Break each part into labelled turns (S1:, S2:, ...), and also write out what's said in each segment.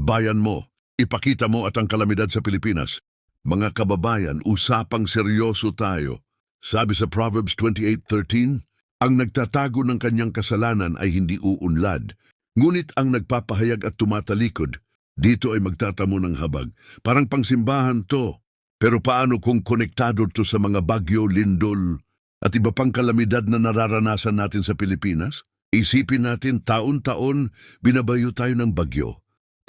S1: bayan mo, ipakita mo at ang kalamidad sa Pilipinas. Mga kababayan, usapang seryoso tayo. Sabi sa Proverbs 28.13, ang nagtatago ng kanyang kasalanan ay hindi uunlad, ngunit ang nagpapahayag at tumatalikod, dito ay magtatamo ng habag. Parang pangsimbahan to. Pero paano kung konektado to sa mga bagyo, lindol, at iba pang kalamidad na nararanasan natin sa Pilipinas? Isipin natin, taon-taon, binabayo tayo ng bagyo.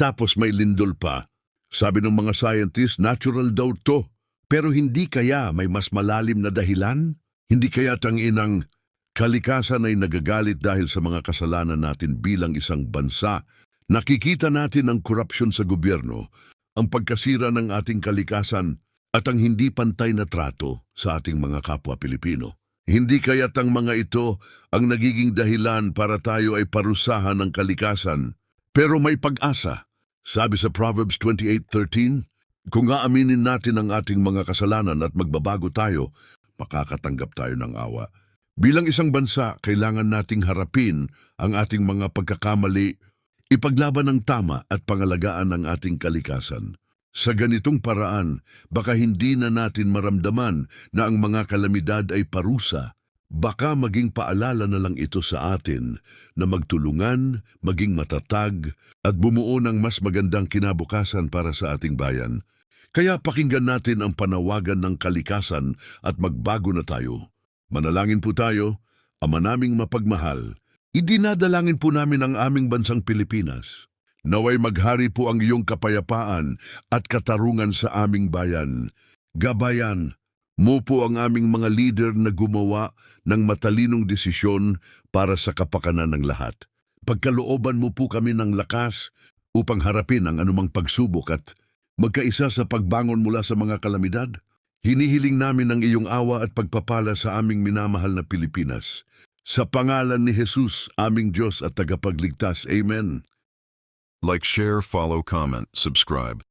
S1: Tapos may lindol pa. Sabi ng mga scientists, natural daw to. Pero hindi kaya may mas malalim na dahilan? Hindi kaya tanginang kalikasan ay nagagalit dahil sa mga kasalanan natin bilang isang bansa. Nakikita natin ang korupsyon sa gobyerno, ang pagkasira ng ating kalikasan at ang hindi pantay na trato sa ating mga kapwa Pilipino. Hindi kaya't ang mga ito ang nagiging dahilan para tayo ay parusahan ng kalikasan. Pero may pag-asa. Sabi sa Proverbs 28.13, kung aaminin natin ang ating mga kasalanan at magbabago tayo, makakatanggap tayo ng awa. Bilang isang bansa, kailangan nating harapin ang ating mga pagkakamali, ipaglaban ng tama at pangalagaan ang ating kalikasan. Sa ganitong paraan, baka hindi na natin maramdaman na ang mga kalamidad ay parusa. Baka maging paalala na lang ito sa atin na magtulungan, maging matatag, at bumuo ng mas magandang kinabukasan para sa ating bayan. Kaya pakinggan natin ang panawagan ng kalikasan at magbago na tayo. Manalangin po tayo, Ama naming mapagmahal, idinadalangin po namin ang aming bansang Pilipinas. Naway maghari po ang iyong kapayapaan at katarungan sa aming bayan. Gabayan, mo po ang aming mga leader na gumawa ng matalinong desisyon para sa kapakanan ng lahat. Pagkalooban mo po kami ng lakas upang harapin ang anumang pagsubok at magkaisa sa pagbangon mula sa mga kalamidad. Hinihiling namin ang iyong awa at pagpapala sa aming minamahal na Pilipinas. Sa pangalan ni Jesus, aming Diyos at tagapagligtas. Amen.
S2: Like, share, follow, comment, subscribe.